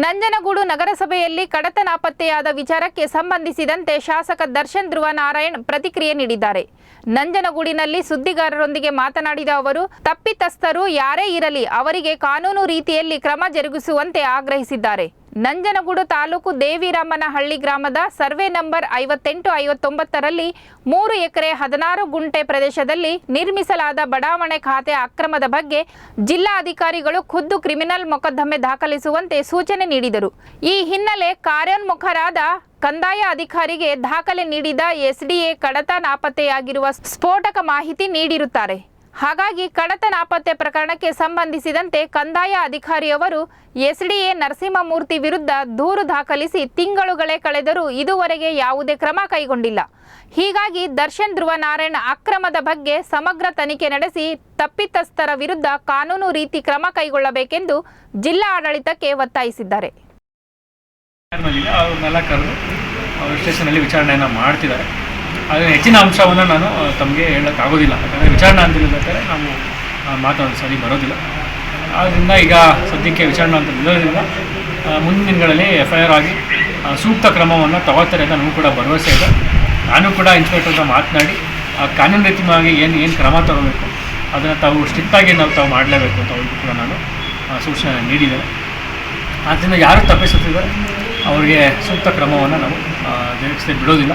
ನಂಜನಗೂಡು ನಗರಸಭೆಯಲ್ಲಿ ಕಡತ ನಾಪತ್ತೆಯಾದ ವಿಚಾರಕ್ಕೆ ಸಂಬಂಧಿಸಿದಂತೆ ಶಾಸಕ ದರ್ಶನ್ ಧ್ರುವ ನಾರಾಯಣ್ ಪ್ರತಿಕ್ರಿಯೆ ನೀಡಿದ್ದಾರೆ. ನಂಜನಗೂಡಿನಲ್ಲಿ ಸುದ್ದಿಗಾರರೊಂದಿಗೆ ಮಾತನಾಡಿದ ಅವರು, ತಪ್ಪಿತಸ್ಥರು ಯಾರೇ ಇರಲಿ, ಅವರಿಗೆ ಕಾನೂನು ರೀತಿಯಲ್ಲಿ ಕ್ರಮ ಜರುಗಿಸುವಂತೆ ಆಗ್ರಹಿಸಿದ್ದಾರೆ. ನಂಜನಗೂಡು ತಾಲೂಕು ದೇವಿರಾಮನಹಳ್ಳಿ ಗ್ರಾಮದ ಸರ್ವೆ ನಂಬರ್ ಐವತ್ತೆಂಟು ಐವತ್ತೊಂಬತ್ತರಲ್ಲಿ ಮೂರು ಎಕರೆ ಹದಿನಾರು ಗುಂಟೆ ಪ್ರದೇಶದಲ್ಲಿ ನಿರ್ಮಿಸಲಾದ ಬಡಾವಣೆ ಖಾತೆ ಅಕ್ರಮದ ಬಗ್ಗೆ ಜಿಲ್ಲಾಧಿಕಾರಿಗಳು ಖುದ್ದು ಕ್ರಿಮಿನಲ್ ಮೊಕದ್ದಮೆ ದಾಖಲಿಸುವಂತೆ ಸೂಚನೆ ನೀಡಿದರು. ಈ ಹಿನ್ನೆಲೆ ಕಾರ್ಯೋನ್ಮುಖರಾದ ಕಂದಾಯ ಅಧಿಕಾರಿಗೆ ದಾಖಲೆ ನೀಡಿದ ಎಸ್ಡಿಎ ಕಡತ ನಾಪತ್ತೆಯಾಗಿರುವ ಸ್ಫೋಟಕ ಮಾಹಿತಿ ನೀಡಿರುತ್ತಾರೆ. ಹಾಗಾಗಿ ಕಡತ ನಾಪತ್ತೆ ಪ್ರಕರಣಕ್ಕೆ ಸಂಬಂಧಿಸಿದಂತೆ ಕಂದಾಯ ಅಧಿಕಾರಿಯವರು ಎಸ್ಡಿಎ ನರಸಿಂಹಮೂರ್ತಿ ವಿರುದ್ಧ ದೂರು ದಾಖಲಿಸಿ ತಿಂಗಳುಗಳೇ ಕಳೆದರೂ ಇದುವರೆಗೆ ಯಾವುದೇ ಕ್ರಮ ಕೈಗೊಂಡಿಲ್ಲ. ಹೀಗಾಗಿ ದರ್ಶನ್ ಧ್ರುವ ನಾರಾಯಣ್ ಅಕ್ರಮದ ಬಗ್ಗೆ ಸಮಗ್ರ ತನಿಖೆ ನಡೆಸಿ ತಪ್ಪಿತಸ್ಥರ ವಿರುದ್ಧ ಕಾನೂನು ರೀತಿ ಕ್ರಮ ಕೈಗೊಳ್ಳಬೇಕೆಂದು ಜಿಲ್ಲಾ ಆಡಳಿತಕ್ಕೆ ಒತ್ತಾಯಿಸಿದ್ದಾರೆ. ವಿಚಾರಣೆಯನ್ನು ಮಾಡ್ತಿದ್ದಾರೆ. ಆದರೆ ಹೆಚ್ಚಿನ ಅಂಶವನ್ನು ನಾನು ತಮಗೆ ಹೇಳೋಕ್ಕಾಗೋದಿಲ್ಲ. ಯಾಕಂದರೆ ವಿಚಾರಣಾ ಹೇಳಿದ್ರೆ ನಾವು ಮಾತಾಡೋದು ಸರಿ ಬರೋದಿಲ್ಲ. ಆದ್ದರಿಂದ ಈಗ ಸದ್ಯಕ್ಕೆ ವಿಚಾರಣೆ ಅಂತ ನಿಲ್ಲೋದ್ರಿಂದ ಮುಂದಿನ ದಿನಗಳಲ್ಲಿ ಎಫ್ ಐ ಆರ್ ಆಗಿ ಸೂಕ್ತ ಕ್ರಮವನ್ನು ತಗೋತಾರೆ ಅಂತ ನಮಗೂ ಕೂಡ ಭರವಸೆ ಇದೆ. ನಾನು ಕೂಡ ಇನ್ಸ್ಪೆಕ್ಟರ್ ಮಾತನಾಡಿ ಕಾನೂನು ರೀತಿಯಾಗಿ ಏನು ಏನು ಕ್ರಮ ತಗೋಬೇಕು, ಅದನ್ನು ತಾವು ಸ್ಟ್ರಿಕ್ಟಾಗಿ ನಾವು ತಾವು ಮಾಡಲೇಬೇಕು ಅಂತ ಅವ್ರಿಗೂ ಕೂಡ ನಾನು ಸೂಚನೆ ನೀಡಿದ್ದೇನೆ. ಆದ್ದರಿಂದ ಯಾರು ತಪ್ಪಿಸುತ್ತಿದ್ದಾರೆ, ಅವರಿಗೆ ಸೂಕ್ತ ಕ್ರಮವನ್ನು ನಾವು ಜರುಗಿಸದೆ ಬಿಡೋದಿಲ್ಲ.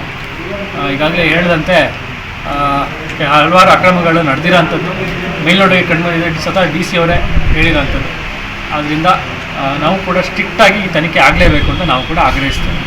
ಈಗಾಗಲೇ ಹೇಳಿದಂತೆ ಹಲವಾರು ಅಕ್ರಮಗಳು ನಡೆದಿರೋಂಥದ್ದು. ಮೇಲ್ನೋಟಕ್ಕೆ ಕಂಡುಬಂದಿದೆ ಸತ ಡಿ ಸಿ ಅವರೇ ಹೇಳಿರೋಂಥದ್ದು. ಆದ್ದರಿಂದ ನಾವು ಕೂಡ ಸ್ಟ್ರಿಕ್ಟಾಗಿ ಈ ತನಿಖೆ ಆಗಲೇಬೇಕು ಅಂತ ನಾವು ಕೂಡ ಆಗ್ರಹಿಸ್ತೇವೆ.